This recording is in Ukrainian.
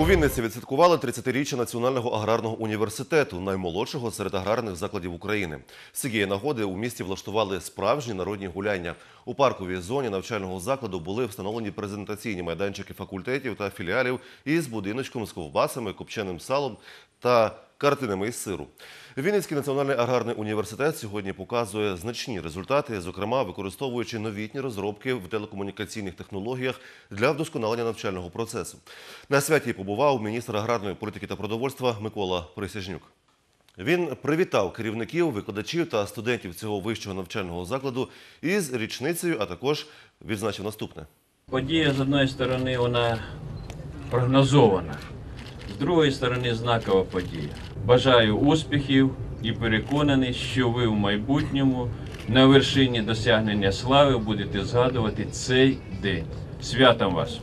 У Вінниці відсвяткували 30-річчя Національного аграрного університету, наймолодшого серед аграрних закладів України. З цієї нагоди у місті влаштували справжні народні гуляння. У парковій зоні навчального закладу були встановлені презентаційні майданчики факультетів та філіалів із будиночком з ковбасами, копченим салом та картинами із сиру. Вінницький національний аграрний університет сьогодні показує значні результати, зокрема використовуючи новітні розробки в телекомунікаційних технологіях для вдосконалення навчального процесу. На святі побував міністр аграрної політики та продовольства Микола Присяжнюк. Він привітав керівників, викладачів та студентів цього вищого навчального закладу із річницею, а також відзначив наступне. Подія з одної сторони вона прогнозована, з другої сторони знакова подія. Бажаю успіхів і переконаний, що ви в майбутньому на вершині досягнення слави будете згадувати цей день. Святом вас!